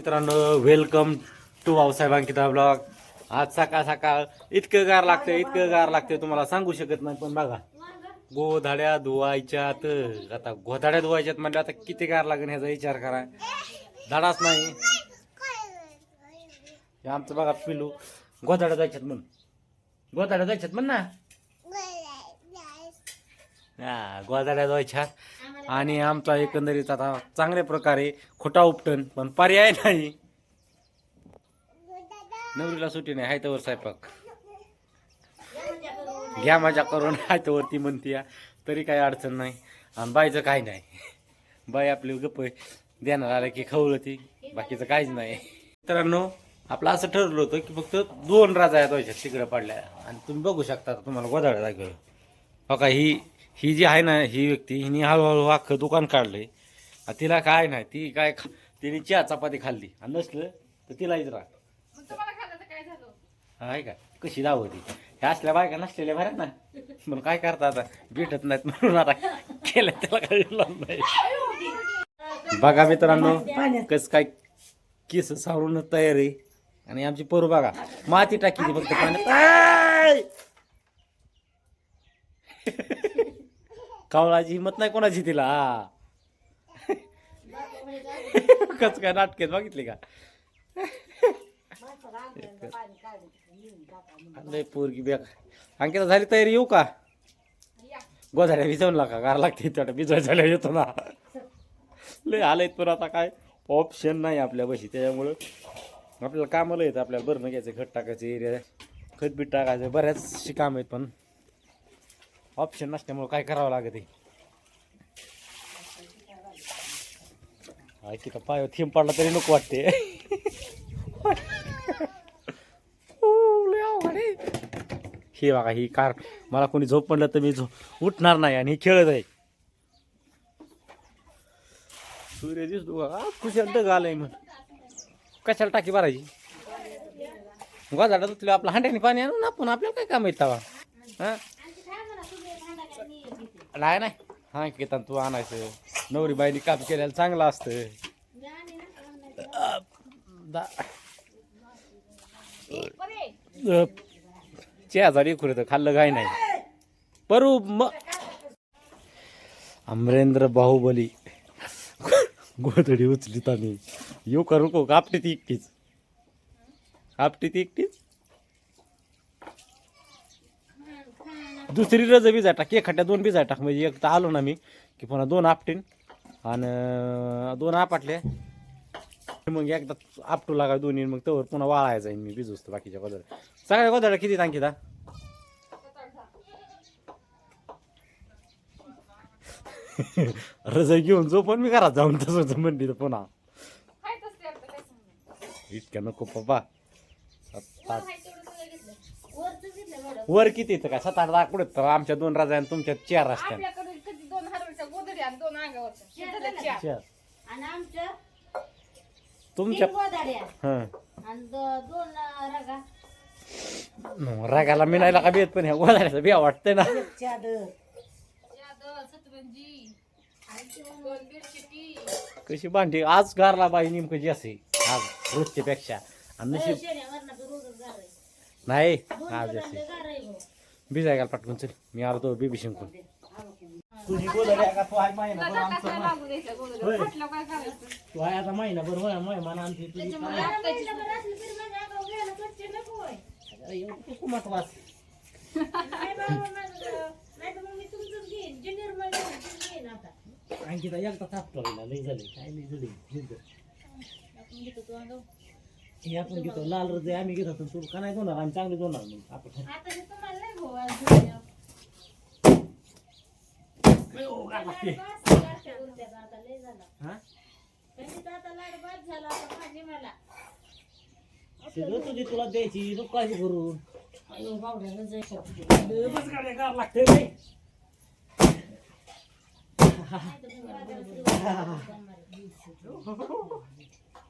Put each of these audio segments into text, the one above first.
मित्रांनो welcome to Bhausaheb Ankita blog आज सकाळ सकाळ इतकं गार लागतं इतकं गार लागतं तुम्हाला सांगू शकत नाही पण बघा. गोधाड्या धुवायच्यात आता गोधाड्या धुवायच्यात म्हणजे आता किती गार लागेल ह्याचा विचार करा. धाडाच नाही. हे आमचं बघा पिलू. गोधाड्या जायच्यात म्हण गोधाड्या जायच्यात म्हण ना. हा गोधाड्या धुवायच्या आणि आमचा एकंदरीत आता चांगल्या प्रकारे खोटा उपटन पण पर्याय नाही. नवरीला सुट्टी नाही हायतवर स्वयंपाक. घ्या माझ्या करून हाय ती म्हणते तरी काही अडचण नाही. आणि बाईचं काही नाही. बाई आपली गप्प देणार आलं की खवलं ती बाकीचं काहीच नाही. मित्रांनो आपलं असं ठरलं होतं की फक्त दोन राजा व्हायच्या तिकडे पडल्या. आणि तुम्ही बघू शकता तुम्हाला गोदाळ दाखवलं हो का ही ही जी आहे ना ही व्यक्ती हिने हळूहळू अख्खं दुकान काढलंय. तिला काय नाही ती काय तिने चहा चपाती खाल्ली. आणि नसलं तर तिलाच राह आहे का? कशी दावती हे असल्या बायका नसलेल्या बऱ्याच ना. म्हणून काय करता आता? भेटत नाहीत म्हणून आता केलं त्याला काही लाभ नाही. बघा मित्रांनो कस काय केस सावरून तयार आहे. आणि आमची पोरं बघा माती टाकी फक्त पाण्यात! कावळाची हिंमत नाही कोणाची तिला हा. काय नाटकेत बघितली का? लय पोरगी बेक अंकिता झाली तयारी येऊ का? गोधाड्या भिजवून लागा गार लागते तेवढ्या भिजवायला झाल्या येतो ना. लय आलंय पण आता काय? ऑप्शन नाही आपल्या बशी त्याच्यामुळं आपल्याला कामाला येतं आपल्याला बरं घ्यायचं खत टाकायचं एरिया खत बीट टाकायचं बऱ्याचशी काम आहेत पण. ऑप्शन नसल्यामुळं काय करावं लागत आहे? की का पाय थेंब पडला तरी नको वाटते. ओ, लय हे बघा ही कार मला कोणी झोप पडलं तर मी झोप उठणार नाही आणि हे खेळत आहे. सूर्य दिसतो का खुशाल डग आलंय मग कशाला टाकी भरायची? गोजाडा तुला आपलं हांड्याने पाणी आणून आपण आपल्याला काय काम येत हा? नाही नाही? हा केतान तू आणायचं. नवरी बाईनी काम केल्याला चांगलं असतं. दा- अ, खुरे तर खाल्लं काय नाही. परू म अमरेंद्र बाहुबली. गोधडी उचलीत आम्ही. येऊ करू को कापटी ती एकटीच. कापटी ती एकटीच? दुसरी रज बिजा टाक एक खट्ट्या दोन बिजा टाक. म्हणजे एक तर आलो ना मी की पुन्हा दोन आपटीन आणि दोन आपटले मग एकदा आपटू लागा दोन्ही मग तवर पुन्हा वाळायला जाईन मी बिजूस्त बाकीच्या गोदड्या सगळ्या गोदड्या किती टाकीता रज घेऊन जो पण मी घरात जाऊन तसंच म्हणली तर पुन्हा. इतक्या नको आठ वर किती येतं काय सात आठ दहा कुठे? तर आमच्या दोन राजा आणि तुमच्या चार असत्या. आपल्याकडे कधी दोन हरवच्या गोदडी आणि दोन अंगावरच्या हे झालं चार. चार. आणि आमच्या तुमच्या तीन गोदाड्या हं. आणि दो- दोन अं, रगा. न, रागाला मिळायला का बेत पण ह्या गोदाड्याचं बिया वाटतंय ना? चादर. चादर, सतरंजी, दोन बेडशिटी. कशी भांडी? आज गारला बाई नेमकं जी असे. आज रोजच्या पेक्षा आणि नशीब तर रोजच गार आहे. नाही. आज आहे. भिजाय घाल पटकून चल. मी आलो तो बेबी शिंकून. तुझी का? तू आहे करायचं? तू आहे आता महिमान तुझी. महिनाभर नको होय. तेच घेईन. आता. आणखी एकदा लई झाले. काय नाही झाले? हे आपण घेतो लाल रजे आम्ही घेत होतो तू का नाही दोणार आम्ही चांगले दोणार मग आपण आता हे तुम्हाला नाही भाऊ आज घेऊन. लागते. बास गारठ्या उलट्या आता लय झाला. हा कधी तर आता लाड बाद झाला आता माझी मला. सगळं तुझी तुला द्यायची तू काळजी करू अयो, बावड्यानं जायचं. बस गाड्या गार लागते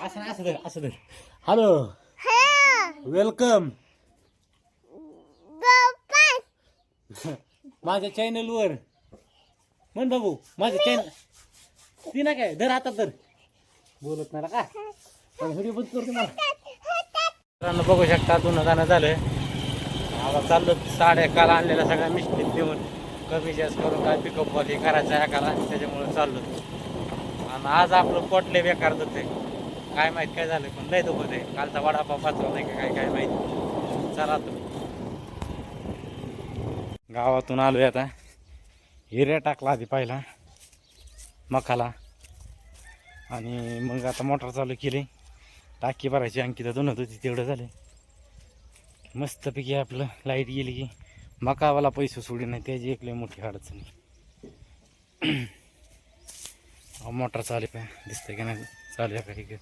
असं नाही, असं धर असं धर. हॅलो. वेलकम. माझ्या चॅनलवर. म्हण बाबू माझ्या चॅनल ती ना काय? धर हातात धर. बोलत नाही का? व्हिडिओ बंद करतो मला मित्रांनो बघू शकता धुणं जाणं झालं आता चाललो साड्या काल आणलेल्या सगळ्या मिस्टेक देऊन. कमी जास्त करून काय पिकअप हे करायचं आहे काला त्याच्यामुळे चाललो. आणि आज आपलं पोटले बेकार जाते काय माहीत काय झालं पण लय दुखत आहे. कालचा वडापाव पाचवा नाही का काय काय माहीत. चला तुम्ही गावातून आलोय आता. हिऱ्या टाकला आधी पहिला मकाला आणि मग आता मोटर चालू केली. टाकी भरायची अंकिता दोन होती तेवढं झाले. मस्तपैकी आपलं लाइट गेली की मकावाला पैसे सोडी नाही त्याची एक लय मोठी अडचण अहो, मोटर चालू आहे दिसतंय की नाही? चालू आहे काही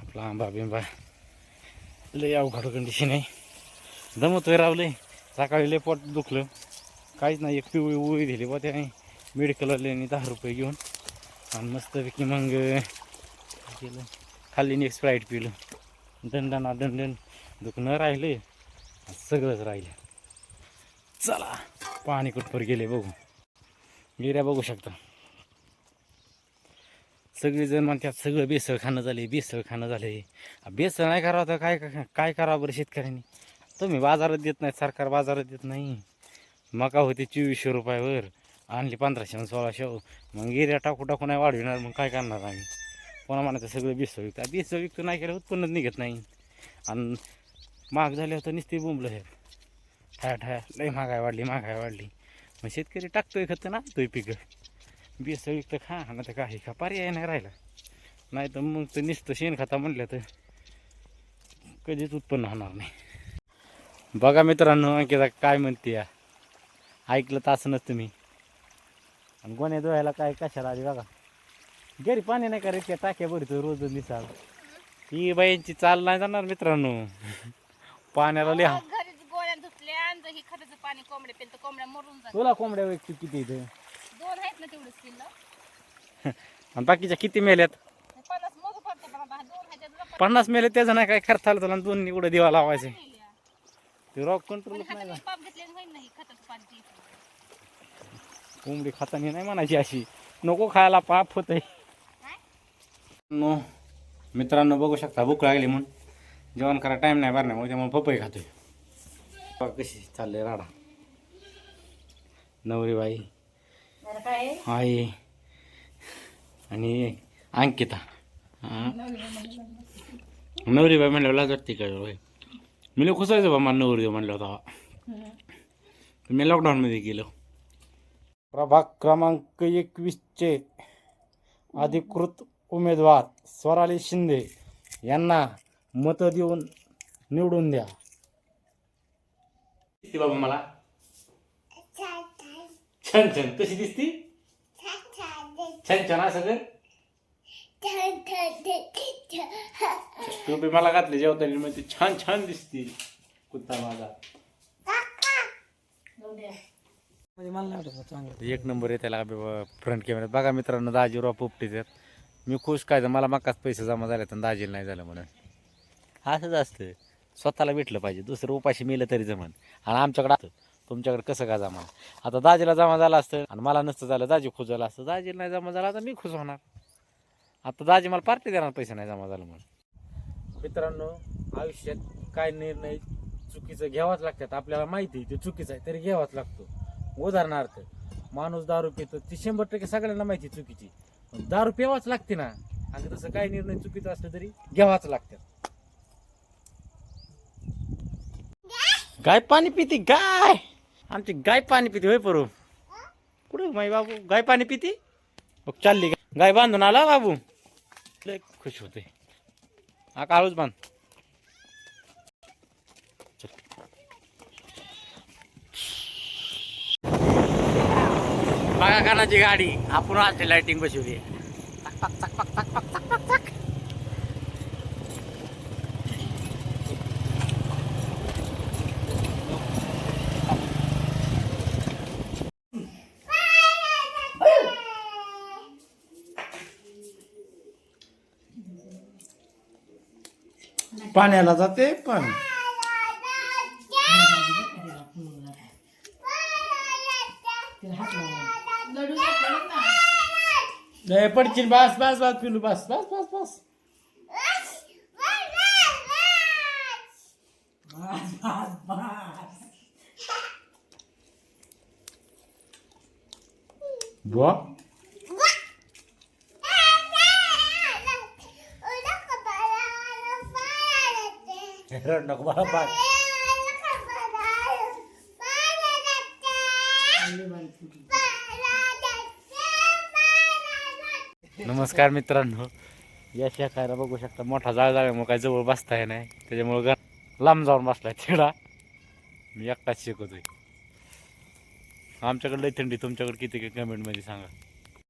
आपला आंबा बिंबा लय अवघड कंडिशन आहे. दमतोय रावले सकाळी लय पोट दुखलं. काहीच नाही एक पिवळी उळी दिली बा त्याने. मेडिकलवाल्याने दहा रुपये घेऊन. आणि मस्तपैकी मग केलं? खाल्ली एक स्प्राईट पिलं. दंडना दंडन दुखणं राहिले सगळंच राहिलं. चला पाणी कुठपर गेले बघू. गिऱ्या बघू शकता. सगळेजण म्हणतात सगळं बेसळ खाणं झाले बेसळ खाणं झाले बेसळ नाही करावं तर काय काय करावं बरं शेतकऱ्यांनी? तुम्ही बाजारात देत नाही सरकार बाजारात देत नाही. मका होते चोवीसशे रुपयावर आणली पंधराशे आणि सोळाशे. मग गिर्या टाकू टाकू नाही वाढविणार मग काय करणार आम्ही? कोणा म्हणायचं सगळं बेसळ विकता. बेसळ विकतो नाही केलं उत्पन्नच निघत नाही. आणि महाग झाले होतं नुसते बोंबलं हे ठाया ठाया लई महागाय वाढली महागाय वाढली. मग शेतकरी टाकतोय खत ना तोय पिकं. बेसळ विकतं खा ना तर काही खा. पर्याय नाही राहिला. नाही तर मग तर नुसतं शेण खाता म्हणलं तर कधीच उत्पन्न होणार नाही. बघा मित्रांनो अंकिता काय म्हणते या. ऐकलं तर असं नसतं मी. आणि गोण्या धुवायला काय कशाला आली बघा. घरी पाणी नाही करायचं त्या टाक्या भरतो रोज दोन दिवसाला ही बाईंची चाल नाही जाणार मित्रांनो. पाण्याला लिहा तर तुला कोंबड्या व्यक्ती किती इथे दोन आहेत ना तेवढं आणि बाकीच्या किती मेल्यात पन्नास मोजू पडते पण आता दोन आहेत त्याचं पन्नास मेले त्याचं नाही काय खर्च आलं तुला दोन एवढं दिवा लावायचं. ते रॉक कंट्रोल नाही हाताने पाप घेतले होईल नाही खताचं पाणी प्यायचं. कोंबडी खाताना नाही म्हणायची अशी. नको खायला पाप होत नो मित्रांनो बघू शकता भूक लागली म्हणून. जेवण करा टाईम नाही भरण्यामुळे त्यामुळे पपई खातोय. कशी चाललंय राडा. नवरी बाई आई आणि अंकिता. नवरी बाई म्हणल्यावर लाज वाटते काय बाई मी लय खुसायचं बा मला नवरी म्हणलं होता. मी लॉकडाऊनमध्ये गेलो. प्रभाग क्रमांक एकवीसचे अधिकृत उमेदवार स्वराली शिंदे यांना मतं देऊन निवडून द्या. बाबा मला? छान छान. कशी दिसती? छान छान असं कर टोपी मला घातली जेवताना मग ती छान छान दिसती. कुत्ता माझा. एक नंबर आहे त्याला फ्रंट कॅमेऱ्यात बघा मित्रांनो दाजीराव पोपटीच आहेत. मी खुश काय मला मकाच पैसे जमा झाले तर दाजीला नाही झालं म्हणून. असंच असतं. स्वतःला भेटलं पाहिजे. दुसरं उपाशी मिळलं तरी जमन. आणि आमच्याकडे असतं तुमच्याकडे कसं का जमा आता दाजीला जमा झालं असतं आणि मला नसतं झालं दाजी खुश झालं असतं. दाजीला नाही जमा झाला तर मी खुश होणार. आता दाजी मला पार्टी देणार पैसे नाही जमा झालं म्हणून. मित्रांनो आयुष्यात काय निर्णय चुकीचं घ्यावाच लागतात आपल्याला माहिती आहे ते चुकीचं आहे तरी घ्यावाच लागतो. उदाहरणार्थ माणूस दारू पितो ती शंभर टक्के सगळ्यांना माहिती आहे चुकीची. पण दारू प्यावाच लागते ना आणि तसं काय निर्णय चुकीचं असलं तरी घ्यावाच लागतात. गाय पाणी पिते? गाय आमची गाय पाणी पिते होय परू. कुठे माई बाबू? गाय पाणी पिती? मग चालली गाय गाय बांधून आला बाबू. लय खुश होते हा काळूच बांध. बघा कानाची गाडी. आपण आज लाइटिंग बसवली पाण्याला जाते पण. लडू घेतला ना लय पडशील बस बस बस पिलू बस. बस बस बस. बुवा. रड नको मला पाय नमस्कार मित्रांनो. या शेकायला बघू शकता मोठा जाळ झाल्यामुळे काय जवळ बसता नाही. त्याच्यामुळं घर लांब जाऊन बसलाय तिकडा. मी एकटाच शिकवतोय आमच्याकडे लई थंडी तुमच्याकडे किती काय कमेंटमध्ये सांगा.